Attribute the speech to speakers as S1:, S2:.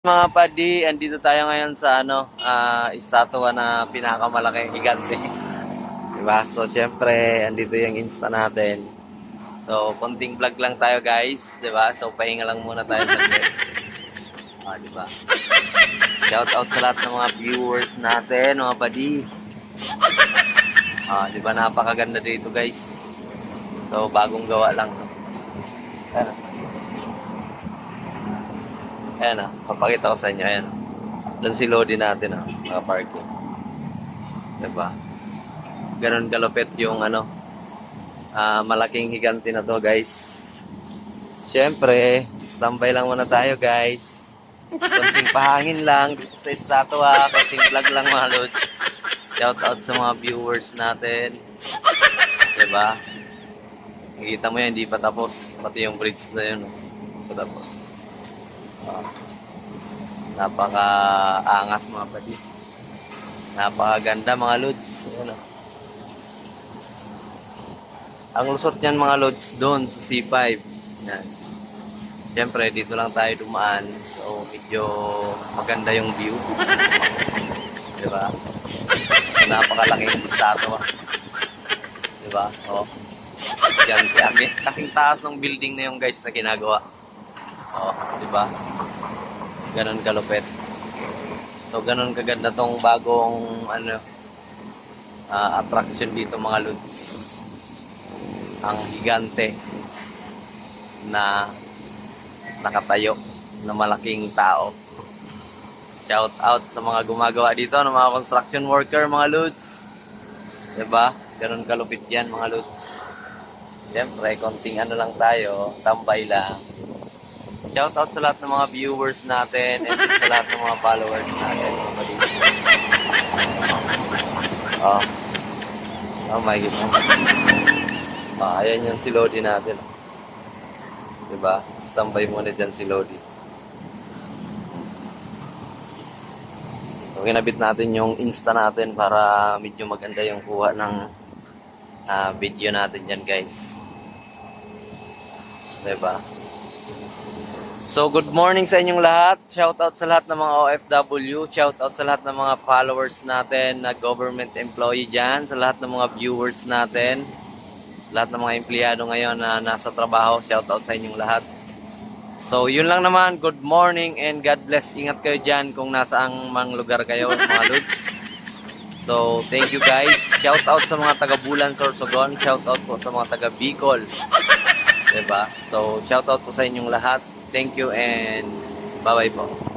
S1: Mga padi, andito tayo ngayon sa ano, ah, estatwa na pinakamalaki, higante. diba? So, syempre, andito yung Insta natin. So, konting vlog lang tayo guys, diba? So, pahinga lang muna tayo sa Ah, diba? Shout out sa lahat ng mga viewers natin, mga padi. Ah, diba? Napakaganda dito guys. So, bagong gawa lang. Ayan. Ayan ah, papakita ko sa inyo. Ayan. Doon si Lodi natin ah, mga parking. Diba? Ganon kalupit yung ano, ah, malaking higanti na to guys. Siyempre, standby lang muna tayo guys. Konting pahangin lang dito sa estatwa, konting vlog lang mga lods. Shout out sa mga viewers natin. Diba? Nakikita mo yan, hindi pa tapos. Pati yung bridge na yun. Hindi pa tapos. Ah. Napaka-angas mga padi. Napakaganda mga lods. Ayan, oh. Ang lusot niyan mga lods doon sa C5. Yan. Siyempre, dito lang tayo dumaan. So, medyo maganda yung view. Diba? So, napakalaking estatwa. Diba? Oh. Yan, kaya kasing taas ng building na yung guys na ginagawa. Oh, di ba? Ganon kalupit. So, ganon kaganda tong bagong ano ah, attraction dito mga lods. Ang higante na nakatayo na malaking tao. Shout out sa mga gumagawa dito, ng mga construction worker, mga lods. 'Di ba? Ganon kalupit 'yan, mga lods. Siyempre, konting ano lang tayo, tambay lang. Shout out sa lahat ng mga viewers natin and sa lahat ng mga followers natin. mga kapatid. Oh. Oh my goodness. Ah, ayan yung si Lodi natin. Diba? Standby muna dyan si Lodi. So, kinabit natin yung Insta natin para medyo maganda yung kuha ng ah, video natin dyan, guys. Diba? So, good morning sa inyong lahat. Shout out sa lahat ng mga OFW. Shout out sa lahat ng mga followers natin na government employee dyan. Sa lahat ng mga viewers natin. Lahat ng mga empleyado ngayon na nasa trabaho. Shout out sa inyong lahat. So, yun lang naman. Good morning and God bless. Ingat kayo dyan kung nasaang mang lugar kayo, mga lods. So, thank you guys. Shout out sa mga taga Bulan, Sorsogon. Shout out po sa mga taga Bicol. Diba? So, shout out po sa inyong lahat. Thank you and bye-bye po.